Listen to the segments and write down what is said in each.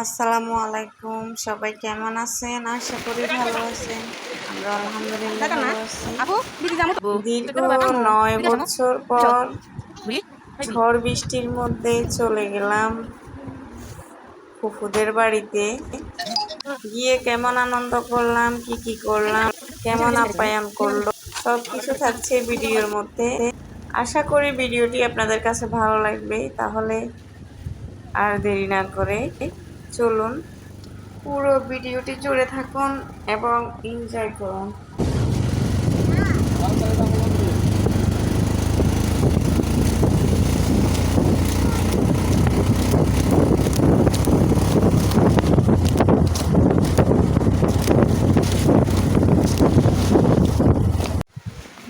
আসসালামু আলাইকুম সবাই কেমন আছেন? আশা করি ভালো আছেন। আমরা আলহামদুলিল্লাহ দীর্ঘ নয় বছর পর ঝড় বৃষ্টির মধ্যে চলে গেলাম ফুফুদের বাড়িতে। গিয়ে কেমন আনন্দ করলাম কি কি করলাম কেমন আপ্যায়ন করল সব কিছু থাকছে ভিডিওর মধ্যে। আশা করি ভিডিওটি আপনাদের কাছে ভালো লাগবে তাহলে আর দেরি না করে। চলুন। পুরো ভিডিওটি জুড়ে থাকুন এবং এনজয় করুন।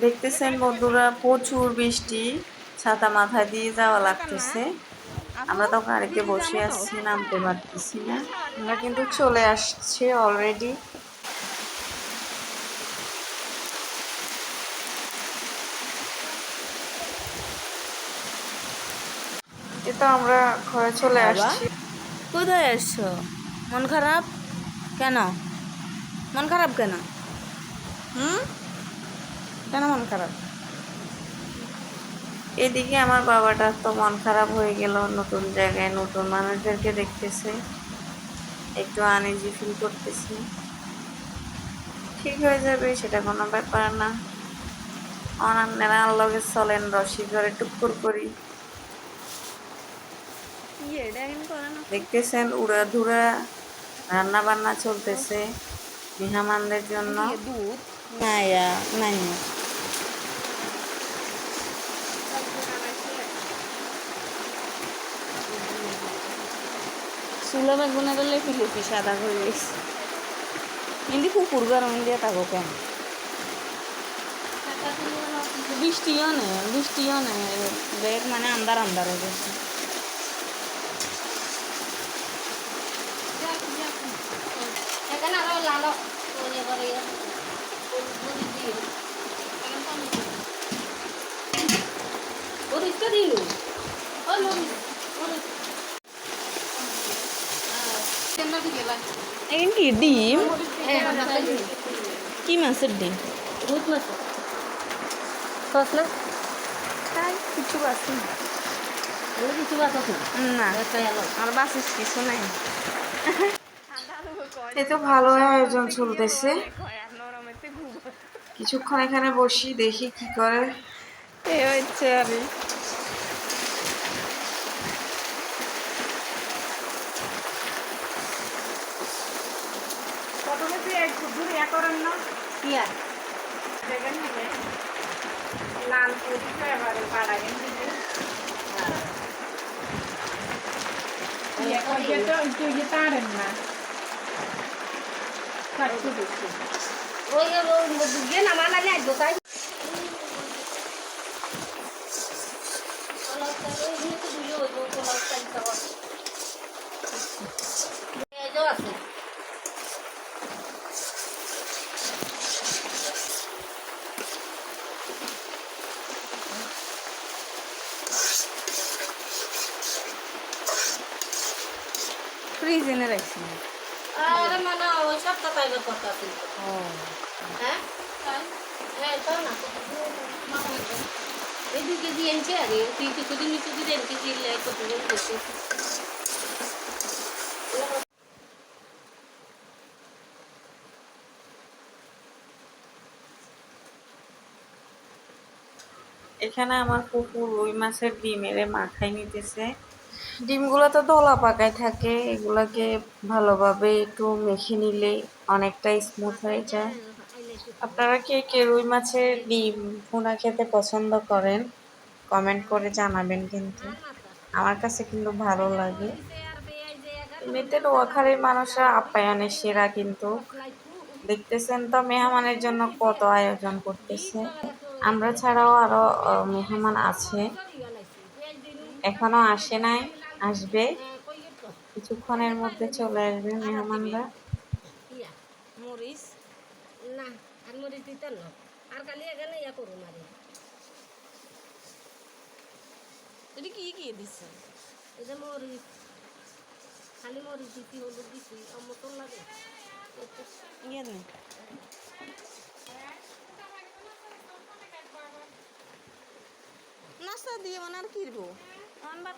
দেখতেছেন বন্ধুরা, প্রচুর বৃষ্টি, ছাতা মাথায় দিয়ে যাওয়া লাগতেছে। আমরা তো গাড়িতে বসে আসছি নামতে পারতেছি না। আমরা কিন্তু চলে আসছে অলরেডি এ তো আমরা ঘরে চলে? আসছি। কোথায় এসছো মন খারাপ? কেন? মন খারাপ কেন? হুম? কেন মন খারাপ? এদিকে আমার বাবাটার তো মন খারাপ হয়ে গেল নতুন জায়গায় নতুন মানুষদেরকে দেখতেছে। একটু আনইজি ফিল করতেছি। ঠিক হয়ে যাবে সেটা কোনো ব্যাপার না। অনান্যেরা লগে চলেন রসি করে। টুকুর করি দেখতেছেন উড়া ধুরা রান্না বান্না চলতেছে। মেহমানদের জন্য। দুধ। নাইয়া নাই চুলা বেগুনে দিলে পিলুপি সাদা করে গেছে। কিন্তু কুকুর গরম দিয়ে থাকো কেন? বৃষ্টিও নেই বৃষ্টিও নেই। বেগ মানে আন্দার আন্দার হয়ে গেছে। দিলু ও মরিচ মরিচ এখন কি ডিম কি মাছের ডিম দুধ মাছ সস না তাই কিছু আছে কিছু আছে না আর বাসিস কিছু নাই এই তো ভালো আয়োজন চলতেছে। কিছুক্ষণ এখানে বসি দেখি কি করে। এই হচ্ছে আমি প্রথমে তুই একটু দূরে ইয়া করেন না কি আর দেখেন লাল পুরি তো এবারে পাড়া গেছে ওই দুগে নামা লাগে একদো তাই আছে ফ্রিজ এনে রাখছি আরে মানে ওই সব এখানে আমার কুকুর রুই মাছের ডিম এরে মাখাই নিতেছে। ডিমগুলো তো দোলা পাকায় থাকে, এগুলাকে ভালোভাবে একটু মেখে নিলে অনেকটাই স্মুথ হয়ে যায়। আপনারা কে কে রুই মাছের ডিম, ভুনা খেতে পছন্দ করেন কমেন্ট করে জানাবেন কিন্তু। আমার কাছে কিন্তু ভালো লাগে। এমনিতে নোয়াখালীর মানুষরা আপ্যায়নের সেরা কিন্তু। দেখতেছেন তো মেহমানের জন্য কত আয়োজন করতেছে। আমরা ছাড়াও আরও মেহমান আছে। এখনও আসে নাই। আসবে। কিছুক্ষণের মধ্যে চলে আসবে মেহমানরা। মরিচ? না আর মরিচ দিতে না। আর কালি এখানে ইয়া করুন আরে এটা কি কি দিছে? এই যে মরিচ। খালি মরিচ দিছি হলুদ দিছি আমার মতন লাগে। ইয়ে নেই নাস্তা দিয়ে মানে আর কি দেবো অন ভাত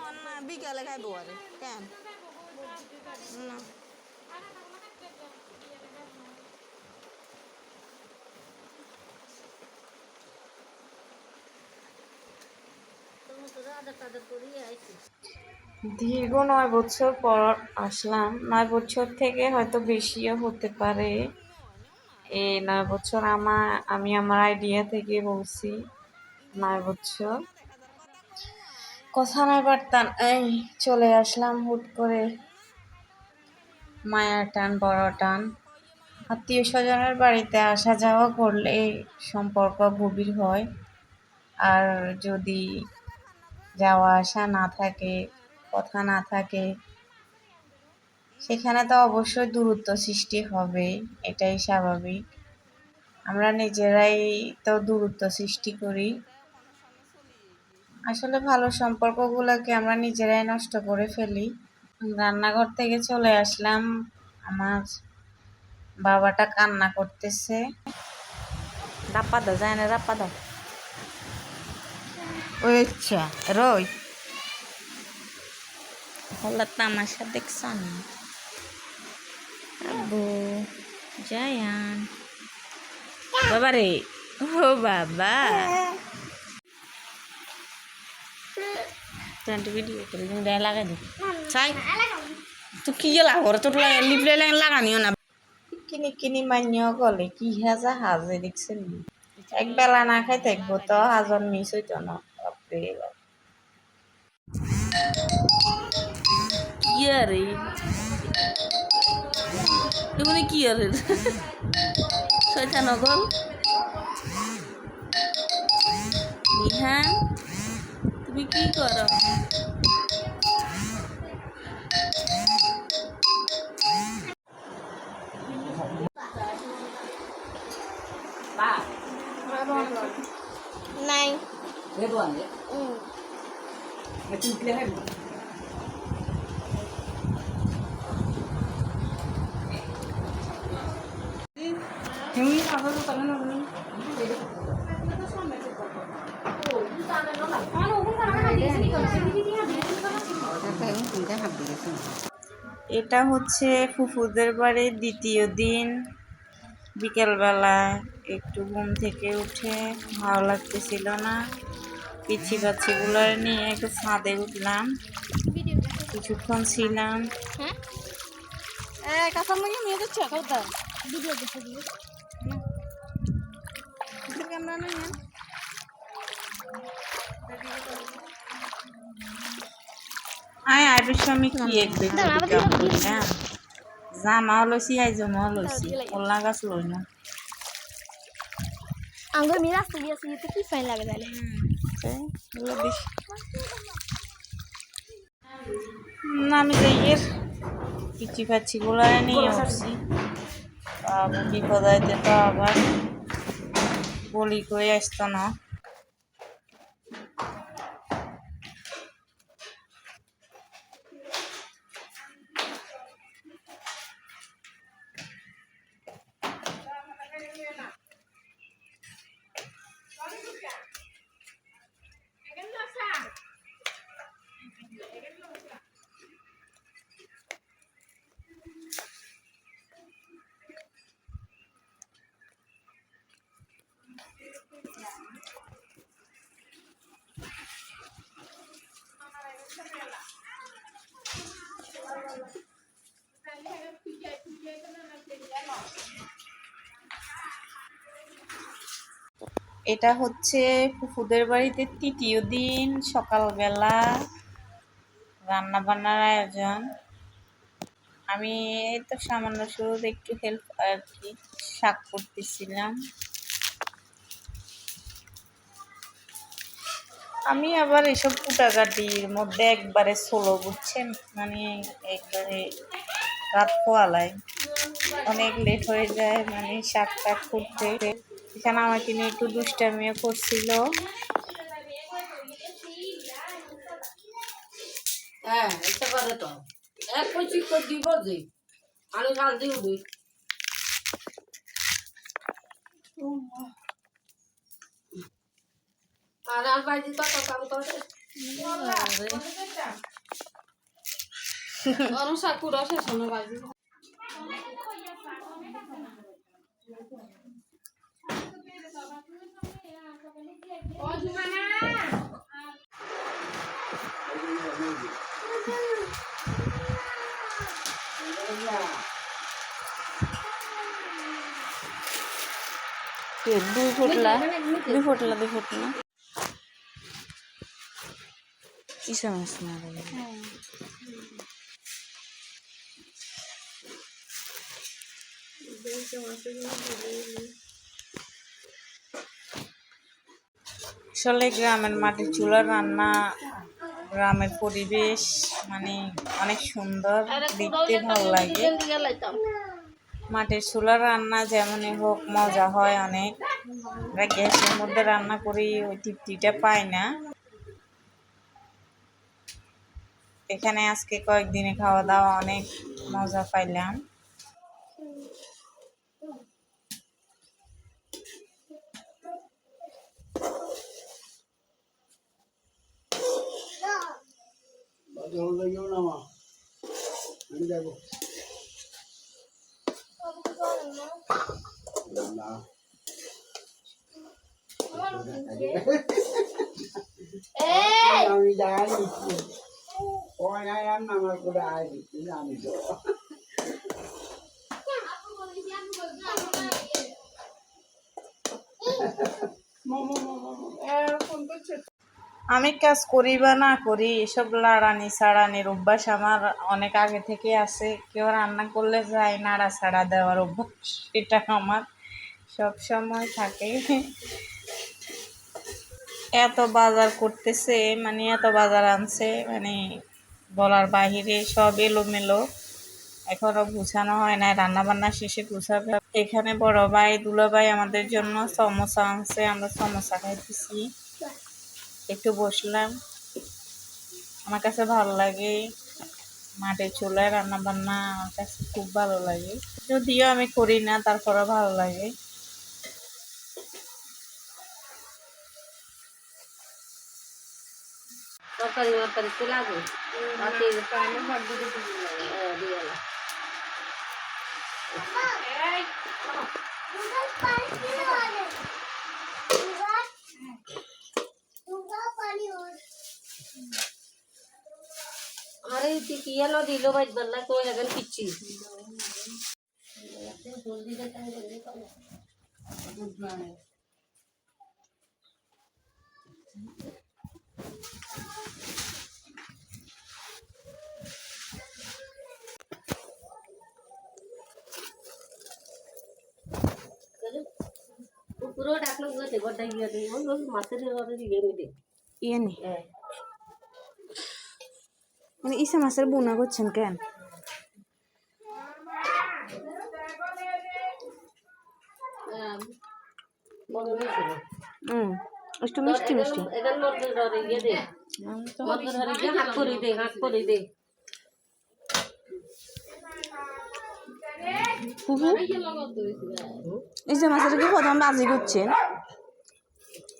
অন না বিকালে খাইবো আর কেন না দীর্ঘ নয় বছর পর আসলাম। নয় বছর থেকে হয়তো বেশিও হতে পারে। এই নয় বছর আমার আমি আমার আইডিয়া থেকে বলছি নয় বছর। কথা না পারতাম এই চলে আসলাম হুট করে। মায়ার টান, বড় টান। আত্মীয় স্বজনের বাড়িতে আসা যাওয়া করলে সম্পর্ক গভীর হয়। আর যদি যাওয়া আসা না থাকে, কথা না থাকে, সেখানে তো অবশ্যই দূরত্ব সৃষ্টি হবে, এটাই স্বাভাবিক। আমরা নিজেরাই তো দূরত্ব সৃষ্টি করি। আসলে ভালো সম্পর্কগুলোকে আমরা নিজেরাই নষ্ট করে ফেলি। রান্নাঘর থেকে চলে আসলাম। আমার বাবাটা কান্না করতেছে। রাপ্পা দাও যায় না রাপ্পা দাও ওই আচ্ছা রই। হল্লা তামাশা দেখছন? আব্বু জায়ান। বাবা রে ও বাবা। টেন্ট ভিডিও করে দিন দেয় লাগাই দি চাই তুই কি লাগো তোর লিপলে লাগানিও না কিনি কিনি মান্য গলে কি হাজা হাজে দেখছেন এক বেলা না খাই থাকব তো হাজন মিস হইতো না কি আরে তুমি কি আরে নিহান তুমি কি করো নাই এটা হচ্ছে ফুফুদের বাড়ির দ্বিতীয় দিন। বিকেলবেলা একটু ঘুম থেকে উঠে ভালো লাগতেছিল না। পিচ্ছি বাচ্চিগুলো নিয়ে একটু ছাদে উঠলাম। কিছুক্ষণ ছিলাম। হ্যাঁ? ভিডিও দেখে দিবি ক্যামেরা নাই আয় আইবির স্বামী কি একবে হ্যাঁ জামাও লইছি আই জমাও লইছি। কল্লা গাছ লই না। আঙ্গুর মেয়ে রাস্তা দিয়ে আসি তো কি ফাইন লাগে তাহলে? না আমি যাইয়ের পিচি পাচ্ছি গুলো নিয়ে আসছি বাবু বিপদ আইতে তো আবার বলি কই আসতো না। এটা হচ্ছে ফুফুদের বাড়িতে তৃতীয় দিন, সকালবেলা রান্না বান্নার আয়োজন। আমি তো সামান্য শুরুতে একটু হেল্প আর কি, শাক করতেছিলাম। আমি আবার এসব কুটাকাটির মধ্যে একবারে সোলো বুঝছেন? মানে একবারে রাত পোয়ালায়। অনেক লেট হয়ে যায় মানে টাক করতে এখানে আমাকে নিয়ে একটু দুষ্টামিও করছিল। হ্যাঁ তো। এক পঁচি করে দিব যে দিয়ে উঠি আর আর বাইরে কত কাম করে অনুষা কুড়ো শেষ হলো বাইরে। দুই ফুটলা দুই ফুটলা দুই ফুটলা ইসা মাছ না রে। আসলে গ্রামের মাটির চুলার রান্না, গ্রামের পরিবেশ মানে অনেক সুন্দর, দেখতে ভালো লাগে। মাটির চুলার রান্না যেমনই হোক, মজা হয় অনেক। আমরা গ্যাসের মধ্যে রান্না করি, ওই তৃপ্তিটা পাই না। এখানে আজকে কয়েকদিনে খাওয়া দাওয়া অনেক মজা পাইলাম। জল লাগিও না আমি যাব না আমি আর না আমার করে দিচ্ছি আমি তো আমি কাজ করি বা না করি, এসব লাড়ানি ছাড়ানির অভ্যাস আমার অনেক আগে থেকে আছে। কেউ রান্না করলে যায় নাড়া ছাড়া দেওয়ার অভ্যাস, এটা আমার সব সময় থাকে। এত বাজার করতেছে মানে এত বাজার আনছে মানে বলার বাহিরে সব এলোমেলো। এখনও গুছানো হয় না রান্না বান্না শেষে গুছাবে। এখানে বড় ভাই, দুলো ভাই আমাদের জন্য সমোসা আনছে, আমরা সমোসা খাইতেছি। একটু বসলাম। আমার কাছে ভালো লাগে মাটির চুলায় রান্না বান্না আমার কাছে খুব ভালো লাগে। যদিও আমি করি না তারপরে ভালো লাগে। তরকারি মরকারি তো হ্যাঁ, দিয়ে আরে তুই কি এলো দিল বাইর বেলা তো এখন পিচ্ছি পুরো ডাকলো গেছে গোটা গিয়ে দিই ওই ওই মাছের ঘরে দিয়ে মিটে ইয়ে নি মানে ইসা মাছের বোনা করছেন কেন হুম একটু মিষ্টি মিষ্টি এখান মধ্যে ধরে গিয়ে দে মধ্যে ধরে গিয়ে করে দে হাত করে দে ফুফু এই যে মাছের কি প্রথম বাজি করছেন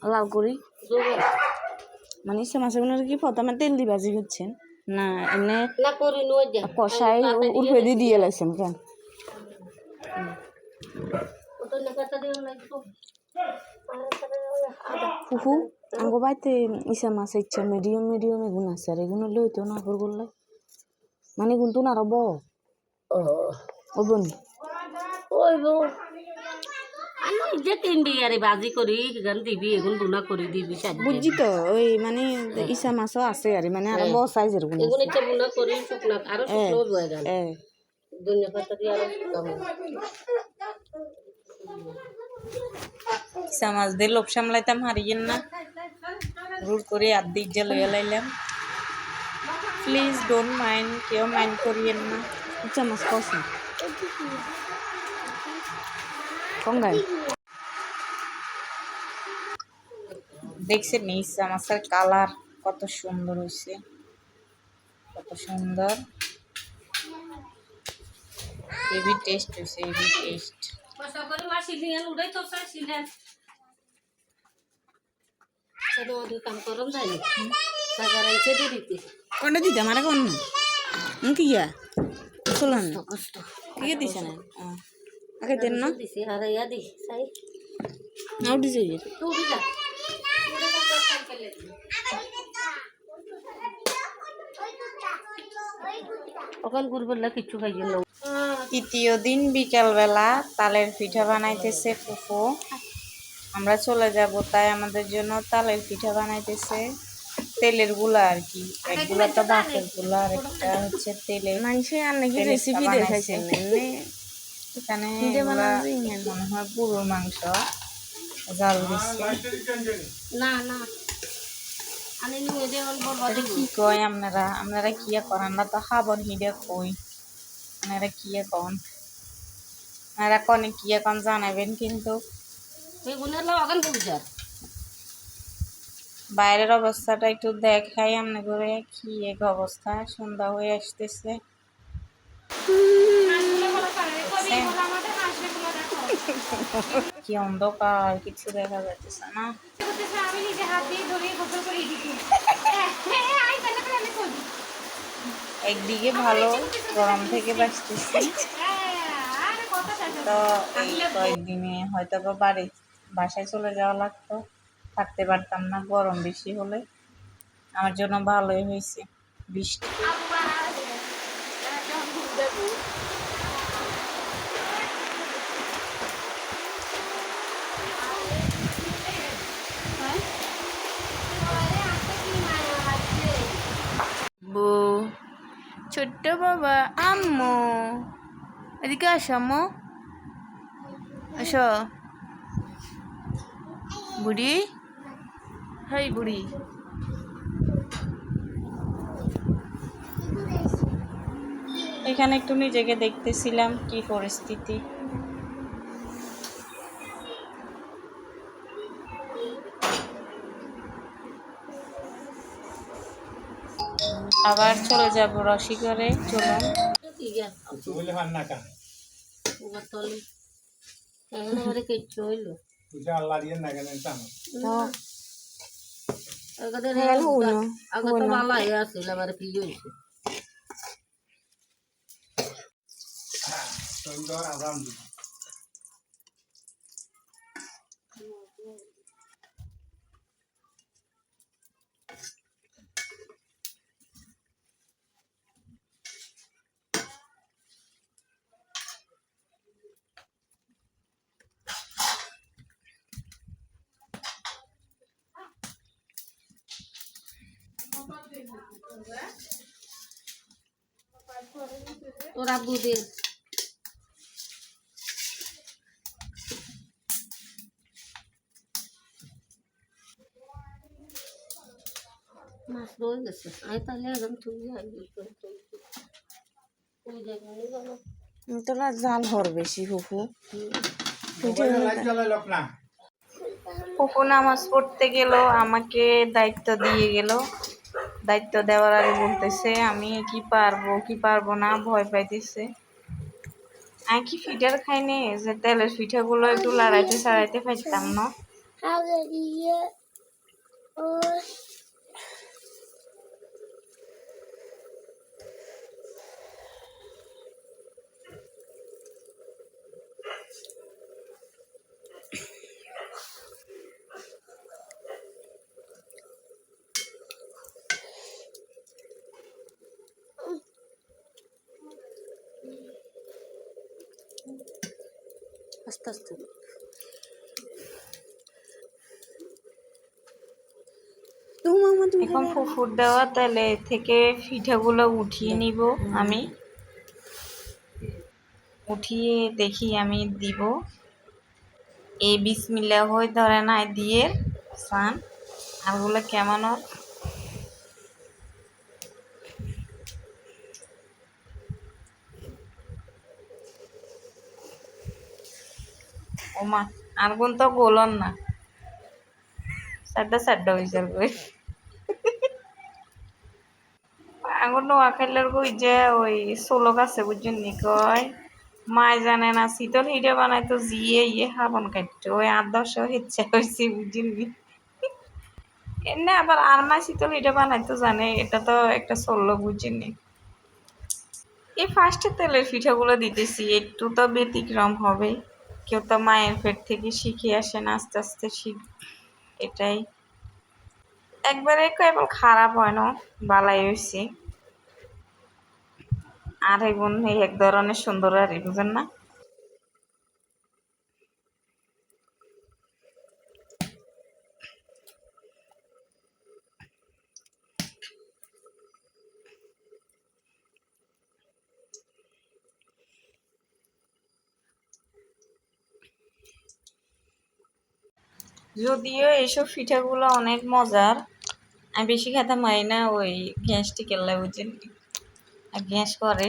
লাল করি মানে ইসা বোনার কি প্রথমে তেল দিয়ে বাজি করছেন না এমনি কষাই উঠে দিয়ে দিয়ে লাইছেন কেন? ফুফু আঙ্গো বাড়িতে ইসা মাছ ইচ্ছা মিডিয়াম মিডিয়াম এগুন আছে আর এগুলো লইতো না করে করলে। মানে কিন্তু না রব ও। বনি? ওই গো আমি যে তিন আরে বাজি করি গান দিবি এগুন বুনা করে দিবি বুঝছি তো ওই মানে ইসা মাছও আছে আর মানে আরও বড় সাইজের গুণ এগুন ইচ্ছা বুনা করি শুকনা আরও শুকনো হয়ে গেল দুনিয়া কথা দিয়ে আরও শুকনো ইসা মাছ দিয়ে লোভ সামলাইতাম হারিয়েন না। রুল করে আর্ধেক যে লইয়া লাইলাম প্লিজ ডোন্ট মাইন্ড কেউ মাইন্ড করিয়েন না। ইসা মাছ কষা কঙ্গাই দেখছেন ইসা মাছের কালার কত সুন্দর হয়েছে। কত সুন্দর। হেভি টেস্ট হয়েছে হেভি টেস্ট কোনটা দিতে আমার কোন কি চলুন কষ্ট কি দিছে না? আগে দেন না। দিছি আর ইয়া দি চাই। নাও দিছে তুই যা ওখান গুরবল্লা কিচ্ছু খাইয়ে না। তৃতীয় দিন বিকালবেলা তালের পিঠা বানাইতেছে ফুফু। আমরা চলে যাব তাই আমাদের জন্য তালের পিঠা বানাইতেছে। তেলেরগুলা আর কি একগুলা তো বাঁকেরগুলা আর একটা হচ্ছে তেলের মানুষে আর নাকি রেসিপি বানাইছে। এখানে। মনে হয় গরুর মাংস জাল দিচ্ছে না না। কি কয় আপনারা? আপনারা কি করেন? আমরা তো খাবার হিডে কই? আপনারা কি কন? আপনারা কনে কি কন জানাবেন কিন্তু। বাইরের অবস্থাটা একটু দেখাই আমনে করে কি এক অবস্থা। সন্ধ্যা হয়ে আসতেছে। কি অন্ধকার, কিছু দেখা যাচ্ছে না। একদিকে ভালো, গরম থেকে বাঁচতেছি। তো এই কয়েকদিনে হয়তো বা বাড়ি, বাসায় চলে যাওয়া লাগতো। থাকতে পারতাম না, গরম বেশি হলে। আমার জন্য ভালোই হয়েছে বৃষ্টি। ছোট্ট বাবা, আম্মু। এদিকে আসো, আম্মু। আসো। বুড়ি? হাই, বুড়ি। এখানে একটু নিজেকে দেখতেছিলাম, কি পরিস্থিতি। আবার চলে যাব রসিকরে চলুন। ঠিক আছে ওবার তলে এখন আমারে কিচ্ছু হইল আগদের আগে তো ভালো হয়ে আসছিল আবার কি হয়েছে তোর আব্বু দে মাছ রয়ে গেছে। আমি তাহলে এখন তুই তোরা জাল হর বেশি ফুফু নামাজ পড়তে গেল আমাকে দায়িত্ব দিয়ে গেল। দায়িত্ব দেওয়ার আগে বলতেছে, আমি কি পারব কি পারব না, ভয় পাইতেছে। আমি কি ফিটার খাইনি? যে তেলের পিঠাগুলো একটু লড়াইতে সারাইতে পাইতাম, না? আস্তে আস্তে। এখন ফুফুর দেওয়া তেলে থেকে পিঠাগুলো উঠিয়ে নিব আমি। উঠিয়ে দেখি আমি দিব। এই বিসমিল্লা হয়ে ধরে নাই দিয়ে সান আরগুলো কেমন ওমা আরগুন তো গোলন না। সাড্ডা সাড্ডা হয়ে যাবে। আগুন নোয়াখাইলের কই যে ওই সোলক আছে বুঝছেন নি? কয়, মায় জানে না, শীতল হিটে বানাইতো জিয়ে ইয়ে হাবন কাটতো, ওই আট দশ ইচ্ছা হয়েছে বুঝিনি এমনি আবার আর মা শীতল হিটে বানাইতো জানে, এটা তো একটা চলল বুঝিনি এই ফার্স্টে তেলের পিঠাগুলো দিতেছি, একটু তো ব্যতিক্রম হবে। কেউ তো মায়ের পেট থেকে শিখে আসেন আস্তে আস্তে শিখ, এটাই। একবারে কেবল খারাপ হয় না, বালাই হয়েছি আর এগুন এই এক ধরনের সুন্দর আর বুঝেন না। যদিও এইসব পিঠাগুলো অনেক মজার। আমি বেশি খেতে পারি না, ওই গ্যাসটি কেল্লা আর গ্যাস করে।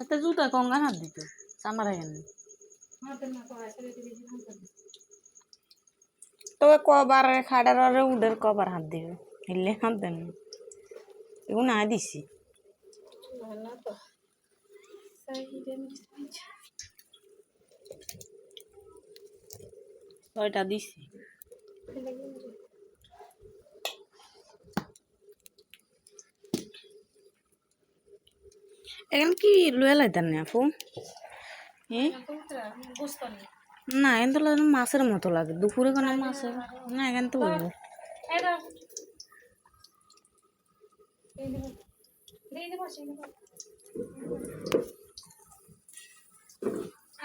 একটা জুতা কঙ্গান হাত দিত চামার এখানে তবে কবার খাড়ার আর উডের কবার হাত দিবে হিললে হাত দেন। এগুলো না দিছি। ছয়টা দিছি। এখানে কি লয়ে লাইতেন না আপু? না, এখান তো মাছের মতো লাগে। দুপুরে কোনো মাছের না, এখান তো বলব।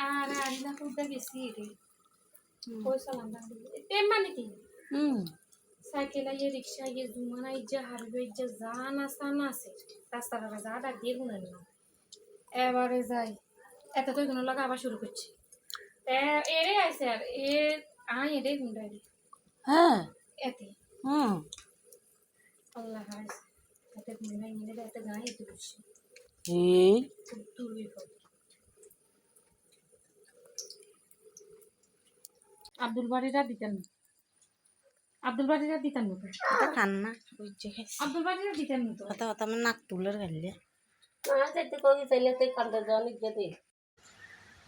আর আরিনা খুঁজতে গেছি রে পয়সা লাগান তেম রিক্সা আইয়ে, জুমানা ইজ্জা হারবে ইজ্জা যা না, সা না আছে। রাস্তা টাকা যা ডাক দিয়ে নিলাম এবারে যাই। এত তো এগুলো লাগা আবার শুরু করছি। এ- এরে আইসে আর এ আই এরে। গুন্ডাই হ্যাঁ। এতে। হুম। আল্লাহ হাইস এতে গুন্ডাই নিয়ে এতে গায়ে এতে করছি এই তুলবি আব্দুল বাড়িরা দিতেন না। আব্দুল বাড়িরা দিতেন না খান না ওই যে খাইছি। আব্দুল বাড়িরা দিতেন না কথা কথা আমার নাক তুলের খাইলে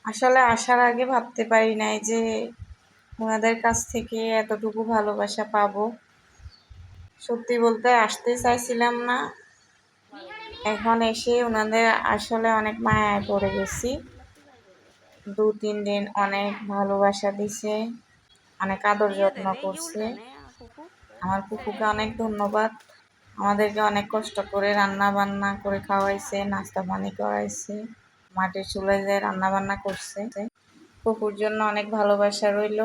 আসলে আসার আগে ভাবতে পারি নাই যে ওনাদের কাছ থেকে এতটুকু ভালোবাসা পাবো। সত্যি বলতে আসতে চাইছিলাম না। এখন এসে ওনাদের আসলে অনেক মায়ায় পড়ে গেছি। দু, তিন দিন অনেক ভালোবাসা দিছে, অনেক আদর যত্ন করছে। আমার কুকুকে অনেক ধন্যবাদ। আমাদেরকে অনেক কষ্ট করে রান্না বান্না করে খাওয়াইছে নাস্তা পানি করাইছে মাটির চুলায় যে রান্না বান্না করছে। কুকুর জন্য অনেক ভালোবাসা রইল।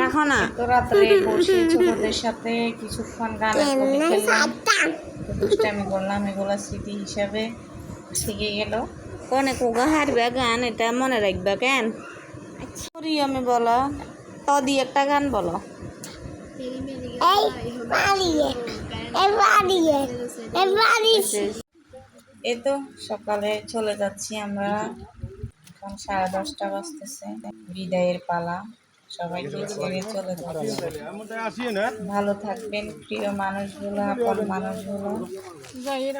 রাখো না। তো রাত্রে বসে ছোটদের সাথে কিছুক্ষণ কলি খেললাম দুষ্টামি করলাম এগুলো স্মৃতি হিসাবে থেকে গেল। কোনে কোগা হারবে গান এটা মনে রাখবে কেন? সরি আমি বলো তো দি একটা গান বলো। এই তো সকালে চলে যাচ্ছি আমরা। এখন সাড়ে দশটা বাজতেছে। বিদায়ের পালা। সবাইকে ছেড়ে চলে যাচ্ছি। ভালো থাকবেন প্রিয় মানুষগুলো আপন মানুষগুলো।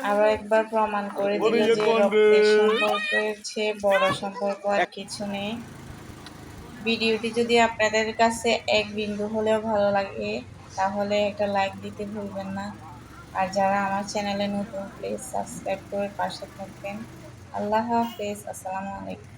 আরও একবার প্রমাণ করে দিল যে রক্তের সম্পর্কের চেয়ে বড় সম্পর্ক আর কিছু নেই। ভিডিওটি যদি আপনাদের কাছে এক বিন্দু হলেও ভালো লাগে তাহলে একটা লাইক দিতে ভুলবেন না। আর যারা আমার চ্যানেলে নতুন প্লিজ সাবস্ক্রাইব করে পাশে থাকবেন। আল্লাহ হাফেজ, আসসালামু আলাইকুম।